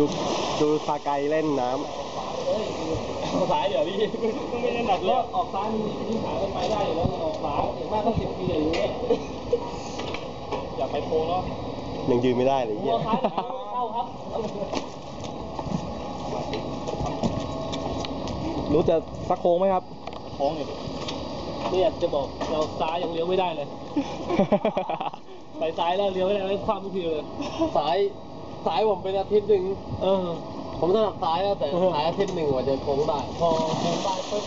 ดูดูซาไกเล่นน้สายเดี๋ยวพี่ไม่ได้หนักแล้วออกซ้ายมันยิ่หาไปได้อยู่แล้วออกขวาอย่างมากก็สิบปีอย่างนี้อย่าไปโค้งเนาะำยังยืนไม่ได้เลยเหี้ย ซ้ายเข้าครับรู้จะสักโค้งไหมครับ โค้งอยู่เนี่ยจะบอกเราซ้ายยังเลี้ยวไม่ได้เลย ไปซ้ายแล้วเลี้ยวไม่ได้ไม่ความทุกทีเลยสาย สายผมเป็นอาทิตย์หนึ่งเออ ผมถนัดซ้ายแล้วแต่สายอาทิตย์หนึ่งกว่าจะโค้งได้พอโค้งได้ปุ๊บ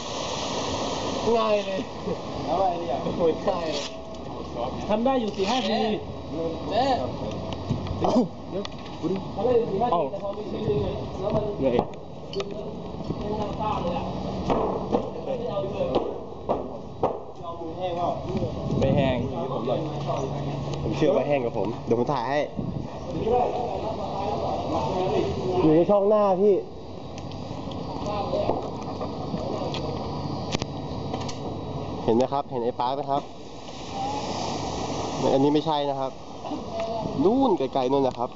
ง่ายเลยแล้วอะไรเนี่ยโอ้ยง่ายเลยทำได้อยู่สี่ห้าทีเจ๊ทำได้อยู่สี่ห้าทีแต่พอมีทีนึงเนี่ยแล้วมันเหนื่อยดึงแล้วเป็นทางต้านเลยอะไม่ได้เอาเลยเอามือแห้งว่าไม่แห้ง ผมเชื่อว่าแห้งกว่าผม เดี๋ยวผมถ่ายให้ อยู่ในช่องหน้าพี่ เห็นไหมครับ เห็นไอ้ปาร์คไหมครับ อันนี้ไม่ใช่นะครับ นู่นไกลๆนู่นนะครับ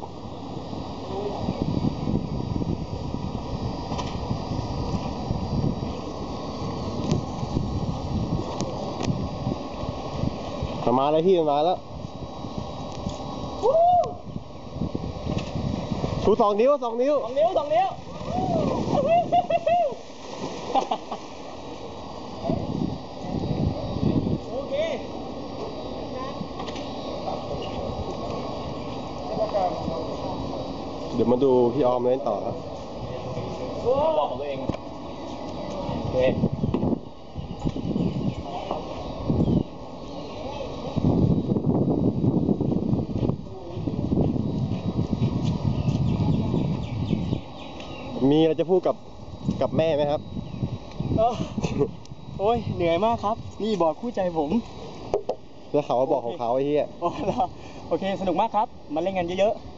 มาแล้วพี่มาแล้ว ชูสองนิ้วสองนิ้ว สองนิ้วสองนิ้วโอเคเดี๋ยวมาดูพี่ออมเล่นต่อครับบอกของตัวเองโอเค มีอะไรจะพูดกับกับแม่ไหมครับ เออโอ้ยเหนื่อยมากครับ นี่บอกคู่ใจผม แล้วเขาว่าบอกของเขาไอ้เหี้ย โอ้โหโอเค สนุกมากครับ มาเล่นกันเยอะๆ